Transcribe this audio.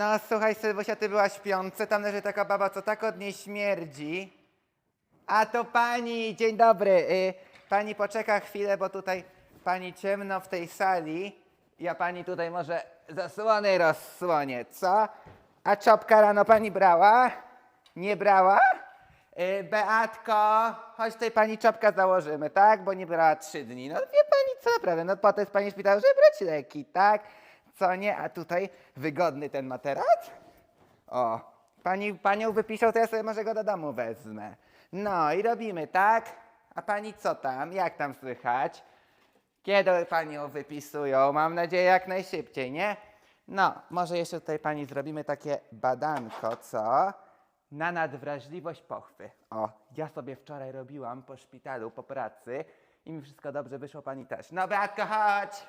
No słuchaj Sylwusia, ty byłaś w piątce, tam leży taka baba, co tak od niej śmierdzi. A to pani, dzień dobry. Y, pani poczeka chwilę, bo tutaj pani ciemno w tej sali. Ja pani tutaj może zasłony rozsłonię, co? A czopka rano pani brała? Nie brała? Y, Beatko, chodź tutaj pani czopka założymy, tak? Bo nie brała trzy dni. No wie pani co, naprawdę, no po to jest pani w szpitalu, żeby brać leki, tak? Co nie? A tutaj wygodny ten materac? O, pani, panią wypiszą, to ja sobie może go do domu wezmę. No i robimy, tak? A pani co tam? Jak tam słychać? Kiedy panią wypisują? Mam nadzieję jak najszybciej, nie? No, może jeszcze tutaj pani zrobimy takie badanko, co? Na nadwrażliwość pochwy. O, ja sobie wczoraj robiłam po szpitalu, po pracy i mi wszystko dobrze wyszło, pani też. No Beatko, chodź!